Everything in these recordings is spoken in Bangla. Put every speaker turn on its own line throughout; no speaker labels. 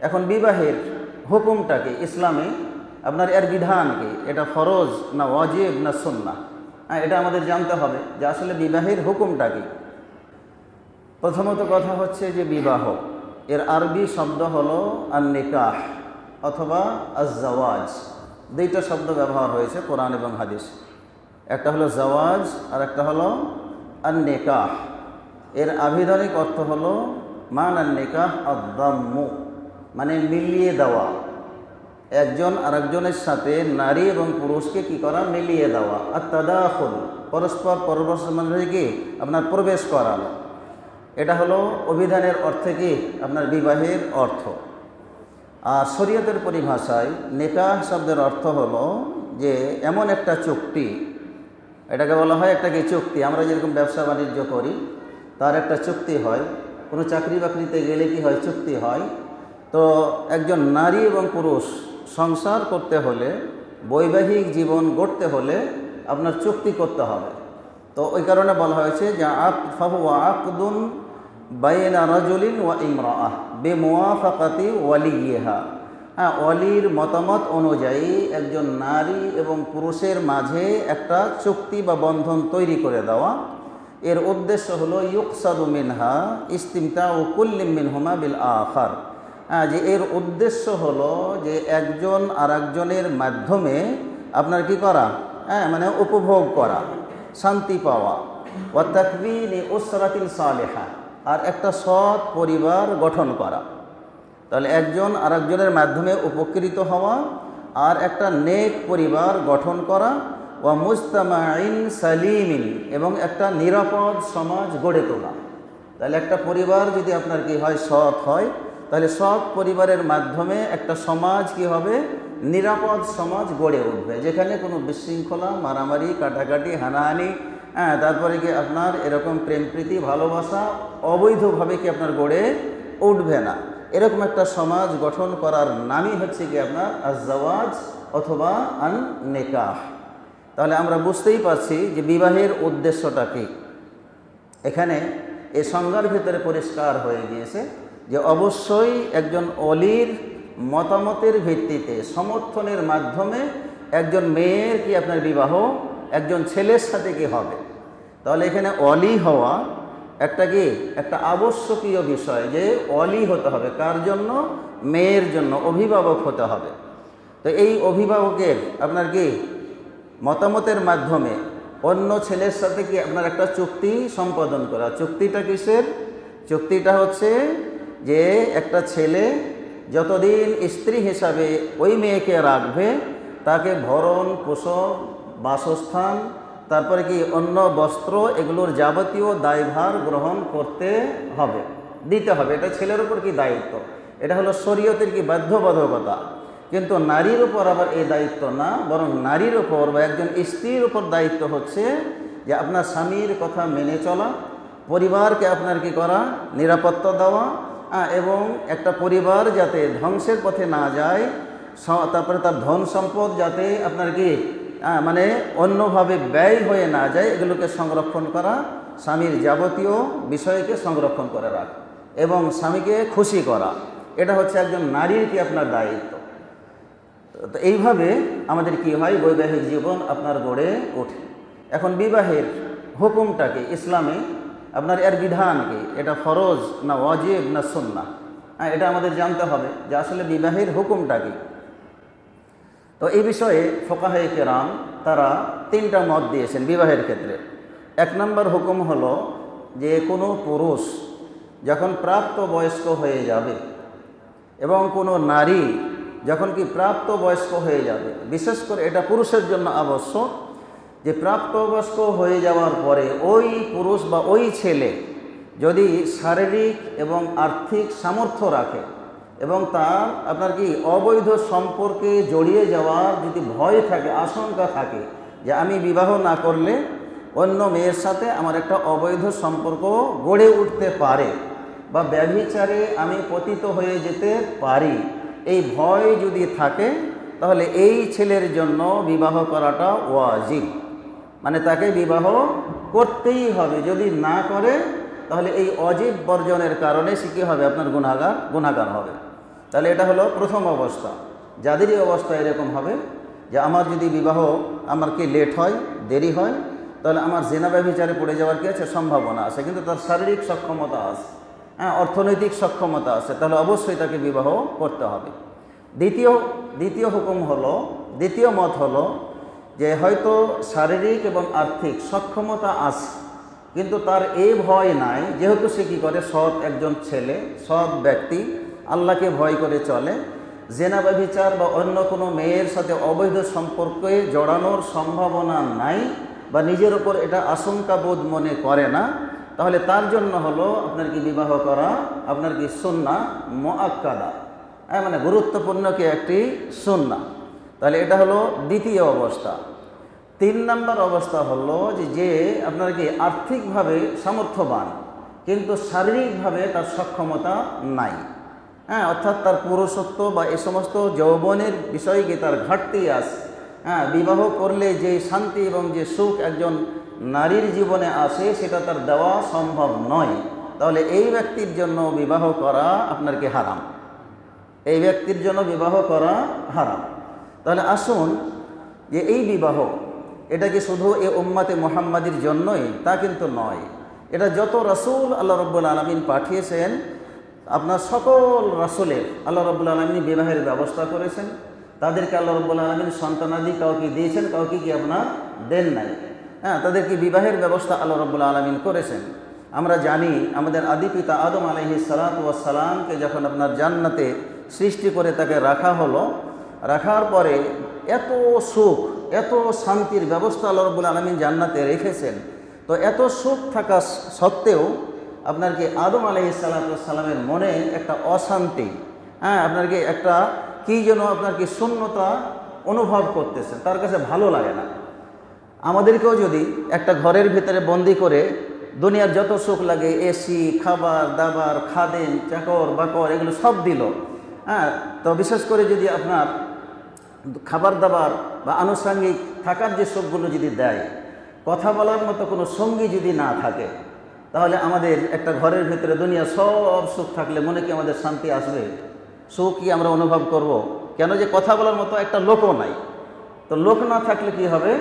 এখন বিবাহের হুকুমটাকে ইসলামে আপনার এর বিধানকে, এটা ফরজ না ওয়াজিব না সুন্না হ্যাঁ এটা আমাদের জানতে হবে যে আসলে বিবাহের হুকুমটা কি প্রথমত কথা হচ্ছে যে বিবাহ, এর আরবি শব্দ হলো আর নিকাহ অথবা আজাওয়াজ দুইটা শব্দ ব্যবহার হয়েছে কোরআন এবং হাদিস। একটা হলো জাওয়াজ আর একটা হলো আর নিকাহ এর আভিধানিক অর্থ হলো মান আর নিকাহ আদাম্মু মানে মিলিয়ে দেওয়া। একজন আরেকজনের সাথে নারী এবং পুরুষকে কি করা? মিলিয়ে দেওয়া। আর তাদাখুল, পরস্পর পরস্পর মধ্যে কি? আপনার প্রবেশ করানো। এটা হলো অভিধানের অর্থে কি? আপনার বিবাহের অর্থ। আর শরীয়তের পরিভাষায় নেকাহ শব্দের অর্থ হলো যে এমন একটা চুক্তি, এটাকে বলা হয় একটা কি চুক্তি? আমরা যেরকম ব্যবসা বাণিজ্য করি, তার একটা চুক্তি হয়। কোনো চাকরি বাকরিতে গেলে কি হয়? চুক্তি হয়। তো একজন নারী এবং পুরুষ সংসার করতে হলে, বৈবাহিক জীবন গড়তে হলে আপনার চুক্তি করতে হবে। তো ওই কারণে বলা হয়েছে যে, আক ফাহু আকদুন বাইনা রাজুলিন ওয়া ইমরাআহ বে মোয়াফাকাতি ওয়ালিয়েহা। হ্যাঁ অলির মতামত অনুযায়ী একজন নারী এবং পুরুষের মাঝে একটা চুক্তি বা বন্ধন তৈরি করে দেওয়া। এর উদ্দেশ্য হলো, ইউকসাদু মিনহা ইস্তিমতা ও কুল্লিম মিনহুমা বিল আখার। যে এর উদ্দেশ্য হলো যে একজন আর একজনের মাধ্যমে আপনার কি করা? হ্যাঁ মানে উপভোগ করা, শান্তি পাওয়া। ও তাকবিন ওসরাতিল সালেহা, আর একটা সৎ পরিবার গঠন করা। তাহলে একজন আর একজনের মাধ্যমে উপকৃত হওয়া, আর একটা নেক পরিবার গঠন করা। ও মুস্তামাইন সালিমিন, এবং একটা নিরাপদ সমাজ গড়ে তোলা। তাহলে একটা পরিবার যদি আপনার কি হয়, সৎ হয় তাহলে সৎ পরিবারের মাধ্যমে একটা সমাজ কি হবে? নিরাপদ সমাজ গড়ে উঠবে। যেখানে কোনো বিশৃঙ্খলা, মারামারি, কাটাকাটি, হানাহানি হ্যাঁ তারপরে কি আপনার এরকম প্রেম প্রীতি, ভালোবাসা অবৈধভাবে কি আপনার গড়ে উঠবে না। এরকম একটা সমাজ গঠন করার নামই হচ্ছে কি আপনার আজাওয়াজ অথবা আন নেকাহ তাহলে আমরা বুঝতেই পারছি যে বিবাহের উদ্দেশ্যটা কী। এখানে এ সংজ্ঞার ভিতরে পরিষ্কার হয়ে গিয়েছে যে অবশ্যই একজন অলির মতামতের ভিত্তিতে, সমর্থনের মাধ্যমে একজন মেয়ের কি আপনার বিবাহ, একজন ছেলের সাথে কি হবে? তাহলে এখানে অলি হওয়া একটা কি? একটা আবশ্যকীয় বিষয় যে অলি হতে হবে। কার জন্য? মেয়ের জন্য, অভিভাবক হতে হবে। তো এই অভিভাবকের আপনার কি? মতামতের মাধ্যমে অন্য ছেলের সাথে কি আপনার একটা চুক্তি সম্পাদন করা? চুক্তিটা কিসের? চুক্তিটা হচ্ছে যে একটা ছেলে যতদিন স্ত্রী হিসাবে ওই মেয়েকে রাখবে, তাকে ভরণ, পোষণ, বাসস্থান, তারপরে কি অন্য বস্ত্র এগুলোর যাবতীয় দায়ভার গ্রহণ করতে হবে, দিতে হবে। এটা ছেলের উপর কি দায়িত্ব? এটা হলো শরীয়তের কি বাধ্যবাধকতা। কিন্তু নারীর উপর আবার এই দায়িত্ব না, বরং নারীর উপর বা একজন স্ত্রীর উপর দায়িত্ব হচ্ছে যে আপনার স্বামীর কথা মেনে চলা, পরিবারকে আপনার কি করা, নিরাপত্তা দেওয়া এবং একটা পরিবার যাতে ধ্বংসের পথে না যায় তারপরে তার ধন সম্পদ যাতে আপনার কি মানে অন্যভাবে ব্যয় হয়ে না যায়, এগুলোকে সংরক্ষণ করা, স্বামীর যাবতীয় বিষয়কে সংরক্ষণ করে রাখা এবং স্বামীকে খুশি করা। এটা হচ্ছে একজন নারীর কি আপনার দায়িত্ব। তো এইভাবে আমাদের কি হয়, বৈবাহিক জীবন আপনার গড়ে ওঠে। এখন বিবাহের হুকুমটাকে ইসলামে আপনার এর বিধান কি? এটা ফরজ না ওয়াজিব না সুন্না হ্যাঁ এটা আমাদের জানতে হবে যে আসলে বিবাহের হুকুমটা কি। তো এই বিষয়ে ফোকাহে কেরাম তারা তিনটা মত দিয়েছেন বিবাহের ক্ষেত্রে। এক নম্বর হুকুম হলো যে কোনো পুরুষ যখন প্রাপ্ত বয়স্ক হয়ে যাবে এবং কোনো নারী যখন কি প্রাপ্ত বয়স্ক হয়ে যাবে, বিশেষ করে এটা পুরুষের জন্য আবশ্যক যে প্রাপ্তবয়স্ক হয়ে যাওয়ার পরে ওই পুরুষ বা ওই ছেলে যদি শারীরিক এবং আর্থিক সামর্থ্য রাখে এবং তার আপনার কি অবৈধ সম্পর্কে জড়িয়ে যাওয়ার যদি ভয় থাকে, আশঙ্কা থাকে যে আমি বিবাহ না করলে অন্য মেয়ের সাথে আমার একটা অবৈধ সম্পর্ক গড়ে উঠতে পারে বা ব্যভিচারে আমি পতিত হয়ে যেতে পারি, এই ভয় যদি থাকে তাহলে এই ছেলের জন্য বিবাহ করাটা ওয়াজিব। মানে তাকে বিবাহ করতেই হবে। যদি না করে, তাহলে এই অজীব বর্জনের কারণে সে কী হবে? আপনার গুণাগার গুণাগার হবে। তাহলে এটা হলো প্রথম অবস্থা। যাদেরই অবস্থা এরকম হবে যে আমার যদি বিবাহ আমার কি লেট হয়, দেরি হয়, তাহলে আমার জেনা ব্যভিচারে পড়ে যাওয়ার কি আছে? সম্ভাবনা আছে। কিন্তু তার শারীরিক সক্ষমতা আছে। হ্যাঁ অর্থনৈতিক সক্ষমতা আছে। তাহলে অবশ্যই তাকে বিবাহ করতে হবে। দ্বিতীয় দ্বিতীয় হুকুম হলো, দ্বিতীয় মত হলো যে হয়তো শারীরিক এবং আর্থিক সক্ষমতা আছে, কিন্তু তার এই ভয় নাই, যেহেতু সে কী করে? সৎ একজন ছেলে, সৎ ব্যক্তি, আল্লাহকে ভয় করে চলে। জেনা ব্যভিচার বা অন্য কোনো মেয়ের সাথে অবৈধ সম্পর্কে জড়ানোর সম্ভাবনা নাই বা নিজের ওপর এটা আশঙ্কাবোধ মনে করে না, তাহলে তার জন্য হলো আপনার কি বিবাহ করা, আপনার কি সুন্না মোয়াক্কাদা হ্যাঁ মানে গুরুত্বপূর্ণ কি একটি সুন্না তাহলে এটা হলো দ্বিতীয় অবস্থা। তিন নম্বর অবস্থা হলো যে যে আপনার কি আর্থিকভাবে সামর্থ্যবান, কিন্তু শারীরিকভাবে তার সক্ষমতা নাই। হ্যাঁ অর্থাৎ তার পুরুষত্ব বা এ সমস্ত যৌবনের বিষয়ে কি তার ঘাটতি আছে হ্যাঁ বিবাহ করলে যে শান্তি এবং যে সুখ একজন নারীর জীবনে আসে, সেটা তার দেওয়া সম্ভব নয়। তাহলে এই ব্যক্তির জন্য বিবাহ করা আপনার কি হারাম? এই ব্যক্তির জন্য বিবাহ করা হারাম। তাহলে আসুন যে এই বিবাহ, এটা কি শুধু এ উম্মাতে মোহাম্মদের জন্যই? তা কিন্তু নয়। এটা যত রসুল আল্লাহ রব্বুল আলমিন পাঠিয়েছেন, আপনার সকল রাসুলের আল্লাহ রব্বুল আলমিন বিবাহের ব্যবস্থা করেছেন। তাদেরকে আল্লাহ রব্বুল আলমিন সন্তানাদি কাউকে দিয়েছেন, কাউকে কি আপনার দেন নাই। হ্যাঁ তাদেরকে বিবাহের ব্যবস্থা আল্লাহ রব্বুল আলমিন করেছেন। আমরা জানি আমাদের আদি পিতা আদম আলহি সালাতামকে যখন আপনার জান্নাতে সৃষ্টি করে তাকে রাখা হলো রাখার পরে এত সুখ, এত শান্তির ব্যবস্থা আল্লাহ রব্বুল আলমিন জান্নাতে রেখেছেন। তো এত সুখ থাকা সত্ত্বেও আপনার কি আদম আলহি সালাতামের মনে একটা অশান্তি হ্যাঁ আপনার কি একটা কী যেন আপনার কি শূন্যতা অনুভব করতেছে, তার কাছে ভালো লাগে না। আমাদেরকেও যদি একটা ঘরের ভিতরে বন্দি করে দুনিয়ার যত সুখ লাগে এসি খাবার, দাবার খাদেন চাকর, বাকর, এগুলো সব দিল হ্যাঁ তো বিশেষ করে যদি আপনার খাবার দাবার বা আনুষাঙ্গিক থাকার যে সুখগুলো যদি দেয়, কথা বলার মতো কোনো সঙ্গী যদি না থাকে, তাহলে আমাদের একটা ঘরের ভিতরে দুনিয়া সব সুখ থাকলে মনে কি আমাদের শান্তি আসবে? সুখ কি আমরা অনুভব করব। কেন যে কথা বলার মতো একটা লোকও নাই। তো লোক না থাকলে কি হবে?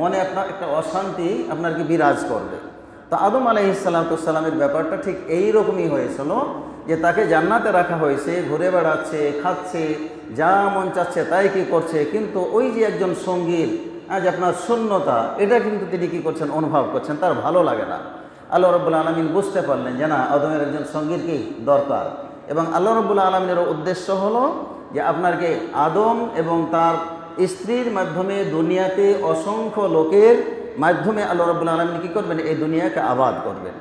মনে আপনার একটা অশান্তি আপনার কি বিরাজ করবে। তো আদম আলাইসাল্লামের ব্যাপারটা ঠিক এই রকমই হয়েছিল যে তাকে জান্নাতে রাখা হয়েছে, ঘুরে বেড়াচ্ছে, খাচ্ছে যা মন চাচ্ছে তাই কি করছে, কিন্তু ওই যে একজন সঙ্গীর আজ আপনার শূন্যতা, এটা কিন্তু তিনি কি করছেন, অনুভব করছেন, তার ভালো লাগে না। আল্লাহ রব্বুল্লা আলমিন বুঝতে পারলেন যে না, আদমের একজন সঙ্গীর কি দরকার? এবং আল্লাহ রব্বুল্লা আলমিনের উদ্দেশ্য হলো যে আপনারকে আদম এবং তার স্ত্রীর মাধ্যমে দুনিয়াতে অসংখ্য লোকের মাধ্যমে আল্লাহ রব্বুল আলমিন কী করবেন? এই দুনিয়াকে আবাদ করবেন।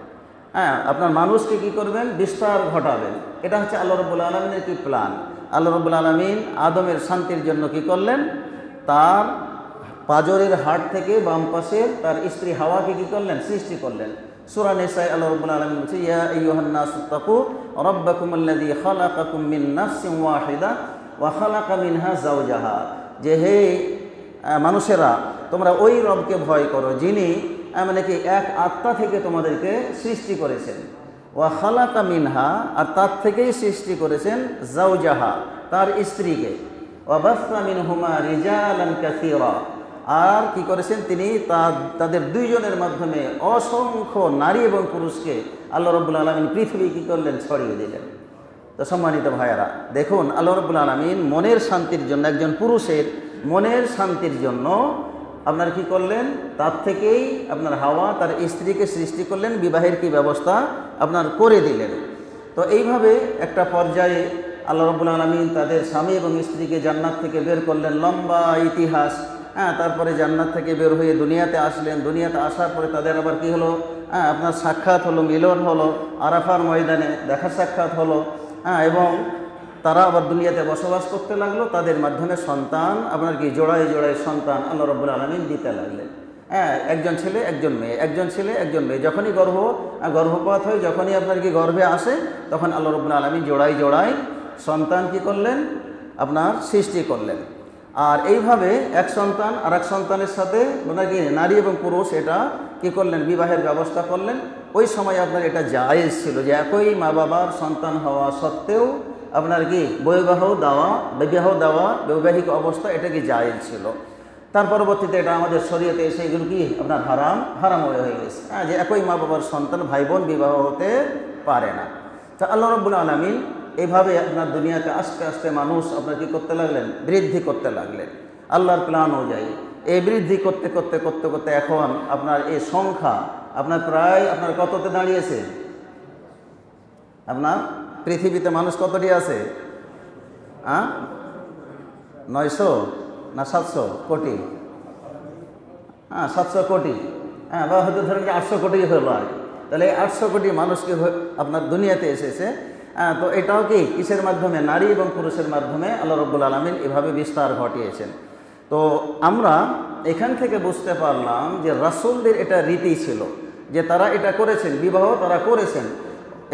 হ্যাঁ আপনার মানুষকে কি করবেন? বিস্তার ঘটাবেন। এটা হচ্ছে আল্লাহ রব্বুল আলমিনের কি প্ল্যান আল্লাহ রব্বুল আলমিন আদমের শান্তির জন্য কি করলেন? তার পাজরের হাট থেকে বাম পাশের তার স্ত্রী হাওয়াকে কি করলেন? সৃষ্টি করলেন। সুরা নেসাই আল্লাহ রব্বুল আলমিন বলছে, ইয়া ইয়ুহান্নাস তাকু, রব্বাকুম আল্লাযী খালাকাকুম মিন নাফসিন ওয়াহিদা ওয়া খালাকা মিনহা যাওজাহা। যে হে মানুষেরা, তোমরা ওই রবকে ভয় করো যিনি মানে কি, এক আত্মা থেকে তোমাদেরকে সৃষ্টি করেছেন। ওয়া খালাকা মিনহা, আর তার থেকেই সৃষ্টি করেছেন জাউজাহা তার স্ত্রীকে। ওয়াবাফা মিন হুমা রিজালান কাসীরা, আর কি করেছেন তিনি? তাদের দুইজনের মাধ্যমে অসংখ্য নারী এবং পুরুষকে আল্লাহ রব্বুল আলমিন পৃথিবী কী করলেন? ছড়িয়ে দিলেন। তো সম্মানিত ভাইয়ারা, দেখুন, আল্লাহ রব্বুল আলমিন মনের শান্তির জন্য একজন পুরুষের মনের শান্তির জন্য আপনার কি করলেন? তার থেকেই আপনার হাওয়া তার স্ত্রীকে সৃষ্টি করলেন, বিবাহের কি ব্যবস্থা আপনার করে দিলেন। তো এইভাবে একটা পর্যায়ে আল্লাহ রব্বুল আলমিন তাদের স্বামী এবং স্ত্রীকে জান্নাত থেকে বের করলেন, লম্বা ইতিহাস। হ্যাঁ তারপরে জান্নাত থেকে বের হয়ে দুনিয়াতে আসলেন। দুনিয়াতে আসার পরে তাদের আবার কি হলো? হ্যাঁ আপনার সাক্ষাৎ হলো, মিলন হলো, আরাফার ময়দানে দেখা সাক্ষাৎ হলো। হ্যাঁ এবং তারা আবার দুনিয়াতে বসবাস করতে লাগল, তাদের মাধ্যমে সন্তান আপনার কি জোড়ায় জোড়ায় সন্তান আল্লাহ রব্বুল আলমিন দিতে লাগলেন। হ্যাঁ একজন ছেলে, একজন মেয়ে, একজন ছেলে, একজন মেয়ে। যখনই গর্ভ গর্ভপাত হয়, যখনই আপনার কি গর্ভে আসে, তখন আল্লাহ রব্বুল আলমিন জোড়ায় জোড়ায় সন্তান কি করলেন? আপনার সৃষ্টি করলেন। আর এইভাবে এক সন্তান আর এক সন্তানের সাথে মানে কি নারী এবং পুরুষ, এটা কি করলেন? বিবাহের ব্যবস্থা করলেন। ওই সময় আপনার এটা জায়েজ ছিল যে একই মা বাবার সন্তান হওয়া সত্ত্বেও আপনার কি বৈবাহ দেওয়া বিবাহ দেওয়া, বৈবাহিক অবস্থা এটা কি জায়েজ ছিল? তার পরবর্তীতে এটা আমাদের শরীয়তে এসে এগুলো কি আপনার হারাম হারাম হয়ে গেছে। হ্যাঁ যে একই মা বাবার সন্তান, ভাই বোন বিবাহ হতে পারে না। তা আল্লাহ রব্বুল আলমিন এইভাবে আপনার দুনিয়াতে আস্তে আস্তে মানুষ আপনার কি করতে লাগলেন? বৃদ্ধি করতে লাগলেন। আল্লাহর প্ল্যান অনুযায়ী। এই বৃদ্ধি করতে করতে করতে করতে এখন আপনার এই সংখ্যা আপনার প্রায় আপনার কততে দাঁড়িয়েছে? আপনার পৃথিবীতে মানুষ কতটি আছে? হ্যাঁ নয়শো না সাতশো কোটি? হ্যাঁ সাতশো কোটি। হ্যাঁ বা হয়তো ধরেন যে আটশো কোটি হলো আর তাহলে এই আটশো কোটি মানুষকে আপনার দুনিয়াতে এসেছে? হ্যাঁ, তো এটাও কি কিসের মাধ্যমে? নারী এবং পুরুষের মাধ্যমে আল্লাহ রব্বুল আলমিন এভাবে বিস্তার ঘটিয়েছেন। তো আমরা এখান থেকে বুঝতে পারলাম যে রাসুলদের এটা রীতি ছিল যে তারা এটা করেছেন বিবাহ তারা করেছেন।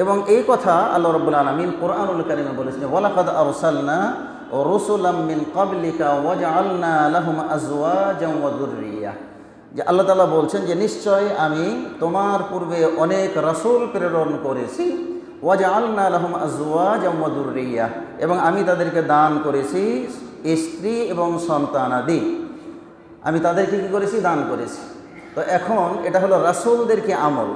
এবং এই কথা আল্লাহ রব্বুল আলমিন কোরআনুল কারিমে বলেছেন, ওয়ালাকাদ আরসালনা ও রসুলাম মিন কাবলিকা ওয়াজআলনা লাহুম আজওয়াজাম ওয়া যুররিয়াহ যে আল্লাহ তাআলা বলছেন যে, নিশ্চয় আমি তোমার পূর্বে অনেক রাসূল প্রেরণ করেছি, ওয়াজআলনা লাহুম আজওয়াজাম ওয়া যুররিয়াহ এবং আমি তাদেরকে দান করেছি স্ত্রী এবং সন্তানাদি আমি তাদেরকে কি করেছি? দান করেছি। তো এখন এটা হলো রাসূলদেরকে আমল?